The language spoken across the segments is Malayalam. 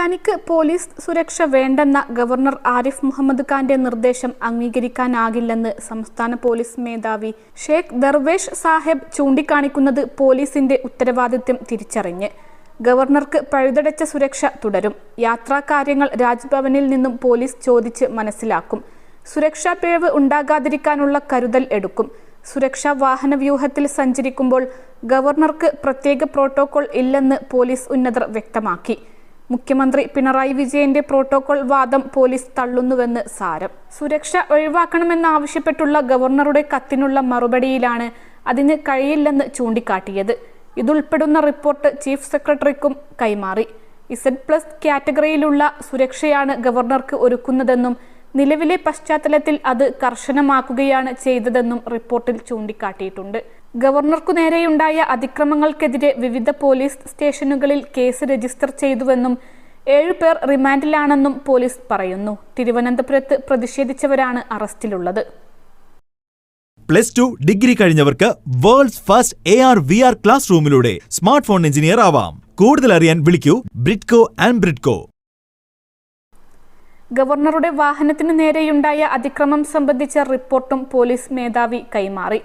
തനിക്ക് പോലീസ് സുരക്ഷ വേണ്ടെന്ന ഗവർണർ ആരിഫ് മുഹമ്മദ് ഖാന്റെ നിർദ്ദേശം അംഗീകരിക്കാനാകില്ലെന്ന് സംസ്ഥാന പോലീസ് മേധാവി ഷേഖ് ദർവേഷ് സാഹേബ് ചൂണ്ടിക്കാണിക്കുന്നത് പോലീസിന്റെ ഉത്തരവാദിത്വം തിരിച്ചറിഞ്ഞ്. ഗവർണർക്ക് പഴുതടച്ച സുരക്ഷ തുടരും. യാത്രാകാര്യങ്ങൾ രാജ്ഭവനിൽ നിന്നും പോലീസ് ചോദിച്ച് മനസ്സിലാക്കും. സുരക്ഷാ പിഴവ് ഉണ്ടാകാതിരിക്കാനുള്ള കരുതൽ എടുക്കും. സുരക്ഷാ വാഹന വ്യൂഹത്തിൽ സഞ്ചരിക്കുമ്പോൾ ഗവർണർക്ക് പ്രത്യേക പ്രോട്ടോകോൾ ഇല്ലെന്ന് പോലീസ് ഉന്നതർ വ്യക്തമാക്കി. മുഖ്യമന്ത്രി പിണറായി വിജയന്റെ പ്രോട്ടോകോൾ വാദം പോലീസ് തള്ളുന്നുവെന്ന് സാരം. സുരക്ഷ ഒഴിവാക്കണമെന്നാവശ്യപ്പെട്ടുള്ള ഗവർണറുടെ കത്തിനുള്ള മറുപടിയിലാണ് അതിന് കഴിയില്ലെന്ന് ചൂണ്ടിക്കാട്ടിയത്. ഇതുൾപ്പെടുന്ന റിപ്പോർട്ട് ചീഫ് സെക്രട്ടറിക്കും കൈമാറി. ഇസഡ് പ്ലസ് കാറ്റഗറിയിലുള്ള സുരക്ഷയാണ് ഗവർണർക്ക് ഒരുക്കുന്നതെന്നും നിലവിലെ പശ്ചാത്തലത്തിൽ അത് കർശനമാക്കുകയാണ് ചെയ്തതെന്നും റിപ്പോർട്ടിൽ ചൂണ്ടിക്കാട്ടിയിട്ടുണ്ട്. ഗവർണർക്കു നേരെയുണ്ടായ അതിക്രമങ്ങൾക്കെതിരെ വിവിധ പോലീസ് സ്റ്റേഷനുകളിൽ കേസ് രജിസ്റ്റർ ചെയ്തുവെന്നും ഏഴുപേർ റിമാൻഡിലാണെന്നും പോലീസ് പറയുന്നു. തിരുവനന്തപുരത്ത് പ്രതിഷേധിച്ചവരാണ് അറസ്റ്റിലുള്ളത്. Plus two degree കഴിഞ്ഞവർക്ക് world's first A R V R class റൂമിലൂടെ smart phone engineer ആവാം. കൂടുതൽ അറിയാൻ വിളിക്കൂ ബ്രിഡ്കോ ആൻഡ് ബ്രിഡ്കോ. ഗവർണറുടെ വാഹനത്തിന് നേരെയുണ്ടായ അതിക്രമം സംബന്ധിച്ച റിപ്പോർട്ടും പോലീസ് മേധാവി കൈമാറി.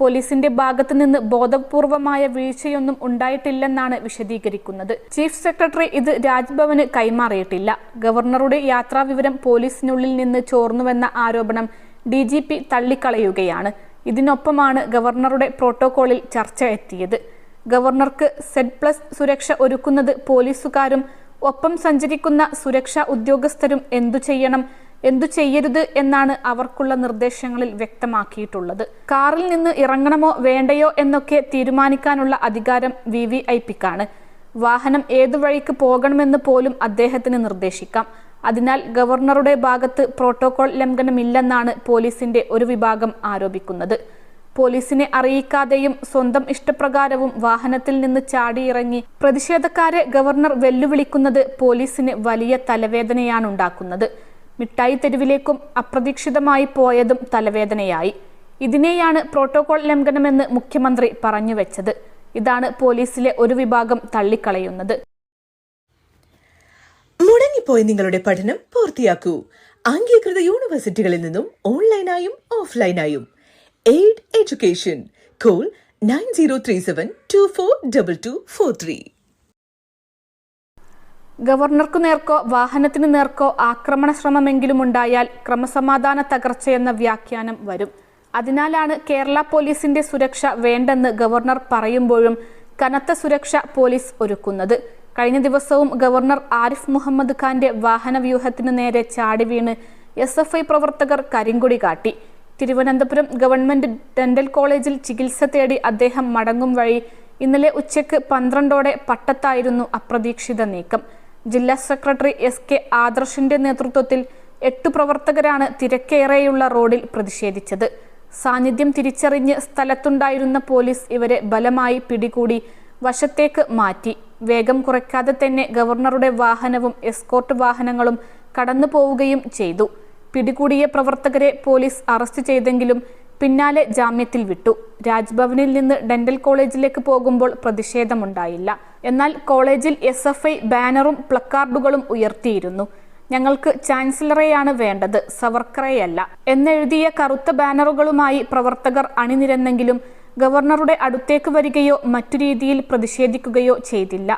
പോലീസിന്റെ ഭാഗത്തു നിന്ന് ബോധപൂർവമായ വീഴ്ചയൊന്നും ഉണ്ടായിട്ടില്ലെന്നാണ് വിശദീകരിക്കുന്നത്. ചീഫ് സെക്രട്ടറി ഇത് രാജ്ഭവന് കൈമാറിയിട്ടില്ല. ഗവർണറുടെ യാത്രാവിവരം പോലീസിനുള്ളിൽ നിന്ന് ചോർന്നുവെന്ന ആരോപണം ഡി ജി പി തള്ളിക്കളയുകയാണ്. ഇതിനൊപ്പമാണ് ഗവർണറുടെ പ്രോട്ടോകോളിൽ ചർച്ച എത്തിയത്. ഗവർണർക്ക് സെഡ് പ്ലസ് സുരക്ഷ ഒരുക്കുന്നത് പോലീസുകാരും ഒപ്പം സഞ്ചരിക്കുന്ന സുരക്ഷാ ഉദ്യോഗസ്ഥരും എന്തു ചെയ്യണം എന്തു ചെയ്യരുത് എന്നാണ് അവർക്കുള്ള നിർദ്ദേശങ്ങളിൽ വ്യക്തമാക്കിയിട്ടുള്ളത്. കാറിൽ നിന്ന് ഇറങ്ങണമോ വേണ്ടയോ എന്നൊക്കെ തീരുമാനിക്കാനുള്ള അധികാരം വി വി ഐ പിക്കാണ് വാഹനം ഏതു വഴിക്ക് പോകണമെന്ന് പോലും അദ്ദേഹത്തിന് നിർദ്ദേശിക്കാം. അതിനാൽ ഗവർണറുടെ ഭാഗത്ത് പ്രോട്ടോകോൾ ലംഘനമില്ലെന്നാണ് പോലീസിന്റെ ഒരു വിഭാഗം ആരോപിക്കുന്നത്. പോലീസിനെ അറിയിക്കാതെയും സ്വന്തം ഇഷ്ടപ്രകാരവും വാഹനത്തിൽ നിന്ന് ചാടിയിറങ്ങി പ്രതിഷേധക്കാരെ ഗവർണർ വെല്ലുവിളിക്കുന്നത് പോലീസിന് വലിയ തലവേദനയാണ് ഉണ്ടാക്കുന്നത്. മിഠായി തെരുവിലേക്കും അപ്രതീക്ഷിതമായി പോയതും തലവേദനയായി. ഇതിനെയാണ് പ്രോട്ടോകോൾ ലംഘനമെന്ന് മുഖ്യമന്ത്രി പറഞ്ഞു വെച്ചത്. ഇതാണ് പോലീസിലെ ഒരു വിഭാഗം തള്ളിക്കളയുന്നത്. മുടങ്ങിപ്പോയ നിങ്ങളുടെ പഠനം പൂർത്തിയാക്കൂ. അംഗീകൃത യൂണിവേഴ്സിറ്റികളിൽ നിന്നും ഓൺലൈനായും ഓഫ്ലൈനായും. Aid education. Call nine zero three seven two four double two four three. ഗവർണർക്കു നേർക്കോ വാഹനത്തിന് നേർക്കോ ആക്രമണ ശ്രമമെങ്കിലും ഉണ്ടായാൽ ക്രമസമാധാന തകർച്ചയെന്ന വ്യാഖ്യാനം വരും. അതിനാലാണ് കേരള പോലീസിന്റെ സുരക്ഷ വേണ്ടെന്ന് ഗവർണർ പറയുമ്പോഴും കനത്ത സുരക്ഷ പോലീസ് ഒരുക്കുന്നത്. കഴിഞ്ഞ ദിവസവും ഗവർണർ ആരിഫ് മുഹമ്മദ് ഖാന്റെ വാഹന വ്യൂഹത്തിനു നേരെ ചാടി വീണ് എസ് എഫ് ഐ പ്രവർത്തകർ കരിങ്കൊടി കാട്ടി. തിരുവനന്തപുരം ഗവൺമെന്റ് ഡെന്റൽ കോളേജിൽ ചികിത്സ തേടി അദ്ദേഹം മടങ്ങും വഴി ഇന്നലെ ഉച്ചയ്ക്ക് പന്ത്രണ്ടോടെ പട്ടത്തായിരുന്നു അപ്രതീക്ഷിത നീക്കം. ജില്ലാ സെക്രട്ടറി എസ് കെ ആദർശിന്റെ നേതൃത്വത്തിൽ എട്ട് പ്രവർത്തകരാണ് തിരക്കേറെയുള്ള റോഡിൽ പ്രതിഷേധിച്ചത്. സാന്നിധ്യം തിരിച്ചറിഞ്ഞ് സ്ഥലത്തുണ്ടായിരുന്ന പോലീസ് ഇവരെ ബലമായി പിടികൂടി വശത്തേക്ക് മാറ്റി. വേഗം കുറയ്ക്കാതെ തന്നെ ഗവർണറുടെ വാഹനവും എസ്കോർട്ട് വാഹനങ്ങളും കടന്നു പോവുകയും ചെയ്തു. പിടികൂടിയ പ്രവർത്തകരെ പോലീസ് അറസ്റ്റ് ചെയ്തെങ്കിലും പിന്നാലെ ജാമ്യത്തിൽ വിട്ടു. രാജ്ഭവനിൽ നിന്ന് ഡെന്റൽ കോളേജിലേക്ക് പോകുമ്പോൾ പ്രതിഷേധമുണ്ടായില്ല. എന്നാൽ കോളേജിൽ എസ് എഫ് ഐ ബാനറും പ്ലക്കാർഡുകളും ഉയർത്തിയിരുന്നു. ഞങ്ങൾക്ക് ചാൻസലറെയാണ് വേണ്ടത് സവർക്കറെയല്ല. എന്നെഴുതിയ കറുത്ത ബാനറുകളുമായി പ്രവർത്തകർ അണിനിരന്നെങ്കിലും ഗവർണറുടെ അടുത്തേക്ക് വരികയോ മറ്റു രീതിയിൽ പ്രതിഷേധിക്കുകയോ ചെയ്തില്ല.